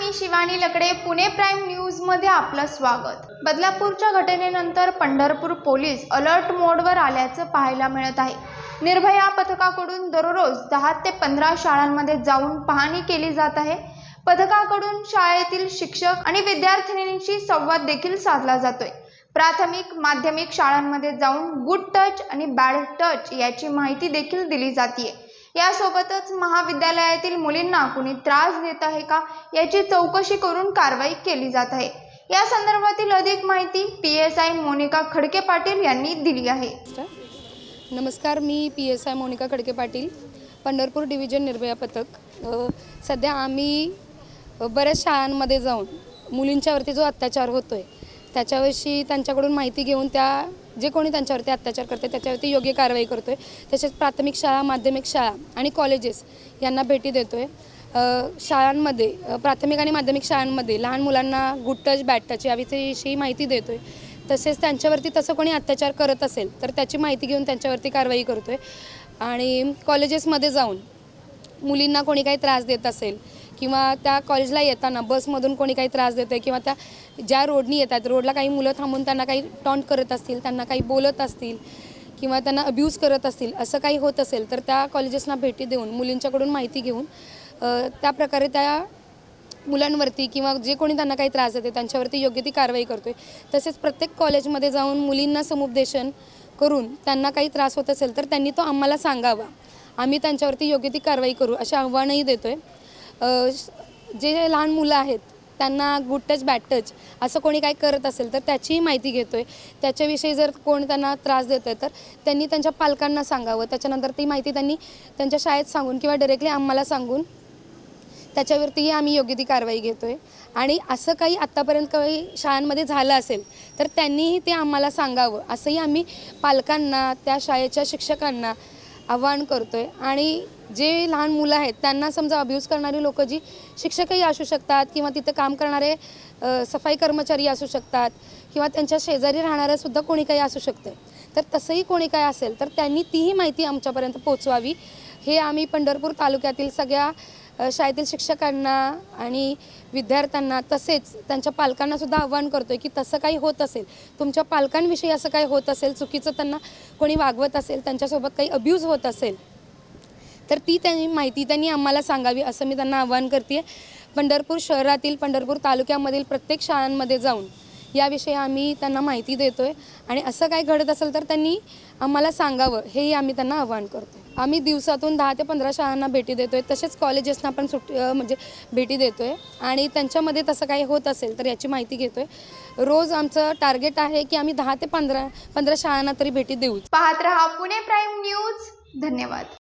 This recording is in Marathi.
मी शिवानी लकडे पुणे प्राईम न्यूजमध्ये आपलं स्वागत. बदलापूरच्या घटनेनंतर पंढरपूर पोलीस अलर्ट मोडवर आल्याचं पाहायला मिळत आहे. निर्भया पथकाकडून दररोज दहा ते पंधरा शाळांमध्ये जाऊन पाहणी केली जात आहे. पथकाकडून शाळेतील शिक्षक आणि विद्यार्थिनींशी संवाद देखील साधला जातोय. प्राथमिक माध्यमिक शाळांमध्ये जाऊन गुड टच आणि बॅड टच याची माहिती देखील दिली जाते यासोबतच महाविद्यालयातील मुलींना कुणी त्रास देत आहे का याची चौकशी करून कारवाई केली जात आहे. या संदर्भातील अधिक माहिती P S I Monika Khadke Patil यांनी दिली आहे. नमस्कार मी P S I Monika Khadke Patil Pandharpur division Nirbhaya पथक. सध्या आम्ही बऱ्याच शाळांमध्ये जाऊन मुलींच्यावरती जो अत्याचार होतो आहे त्याच्याविषयी त्यांच्याकडून माहिती घेऊन त्या जे कोणी त्यांच्यावरती अत्याचार करते त्याच्यावरती योग्य कारवाई करतो आहे तसेच प्राथमिक शाळा माध्यमिक शाळा आणि कॉलेजेस यांना भेटी देतो आहे शाळांमध्ये प्राथमिक आणि माध्यमिक शाळांमध्ये लहान मुलांना गुड टच बॅड टच याविषयी माहिती देतो आहे तसेच त्यांच्यावरती तसं कोणी अत्याचार करत असेल तर त्याची माहिती घेऊन त्यांच्यावरती कारवाई करतो आहे आणि कॉलेजेसमध्ये जाऊन मुलींना कोणी काही त्रास देत असेल किंवा त्या कॉलेजला येताना बसमधून कोणी काही त्रास देतं आहे किंवा त्या ज्या रोडनी येतात रोडला काही मुलं थांबून त्यांना काही टॉन्ट करत असतील त्यांना काही बोलत असतील किंवा त्यांना अब्यूज करत असतील असं काही होत असेल तर त्या कॉलेजेसना भेटी देऊन मुलींच्याकडून माहिती घेऊन त्या प्रकारे त्या मुलांवरती किंवा जे कोणी त्यांना काही त्रास देते त्यांच्यावरती योग्य ती कारवाई करतोय. तसेच प्रत्येक कॉलेजमध्ये जाऊन मुलींना समुपदेशन करून त्यांना काही त्रास होत असेल तर त्यांनी तो आम्हाला सांगावा. आम्ही त्यांच्यावरती योग्य ती कारवाई करू असे आव्हानही देतोय. आहे जे लहान मुलं आहेत त्यांना गुड टच बॅड टच असं कोणी काय करत असेल तर त्याचीही माहिती घेतो आहे त्याच्याविषयी जर कोण त्यांना त्रास देत आहे तर त्यांनी त्यांच्या पालकांना सांगावं. त्याच्यानंतर ती माहिती त्यांनी त्यांच्या शाळेत सांगून किंवा डायरेक्टली आम्हाला सांगून त्याच्यावरतीही आम्ही योग्य ती कारवाई घेतो आहे आणि असं काही आत्तापर्यंत काही शाळांमध्ये झालं असेल तर त्यांनीही ते आम्हाला सांगावं. असंही आम्ही पालकांना त्या शाळेच्या शिक्षकांना आवाहन करतो आहे आणि जे लहान मुलं आहेत त्यांना समजा अब्यूज करणारी लोकं जी शिक्षकही असू शकतात किंवा तिथं काम करणारे सफाई कर्मचारी असू शकतात किंवा त्यांच्या शेजारी राहणाऱ्यासुद्धा कोणी काही असू शकतं तर तसंही कोणी काय असेल तर त्यांनी तीही माहिती आमच्यापर्यंत पोचवावी हे आम्ही पंढरपूर तालुक्यातील सगळ्या शाळेतील शिक्षकांना आणि विद्यार्थ्यांना तसेच त्यांच्या पालकांना सुद्धा आव्हान करतोय की तसं काही होत असेल तुमच्या पालकांविषयी असं काही होत असेल चुकीचं त्यांना कोणी वागवत असेल त्यांच्यासोबत काही अब्यूज होत असेल तर ती त्यांनी माहिती त्यांनी आम्हाला सांगावी असं मी त्यांना आव्हान करते पंढरपूर शहरातील पंढरपूर तालुक्यामधील प्रत्येक शाळांमध्ये जाऊन याविषयी आम्ही त्यांना माहिती देतो आहे आणि असं काय घडत असेल तर त्यांनी आम्हाला सांगावं. हेही आम्ही त्यांना आव्हान करतो आम्ही दिवसातून दहा ते पंधरा शाळांना भेटी देतो आहे तसेच कॉलेजेसना पण सुट्टी म्हणजे भेटी देतो आहे आणि त्यांच्यामध्ये तसं काही होत असेल तर याची माहिती घेतो आहे रोज आमचं टार्गेट आहे की आम्ही दहा ते पंधरा पंधरा शाळांना तरी भेटी देऊ पाहत राहा पुणे प्राईम न्यूज. धन्यवाद.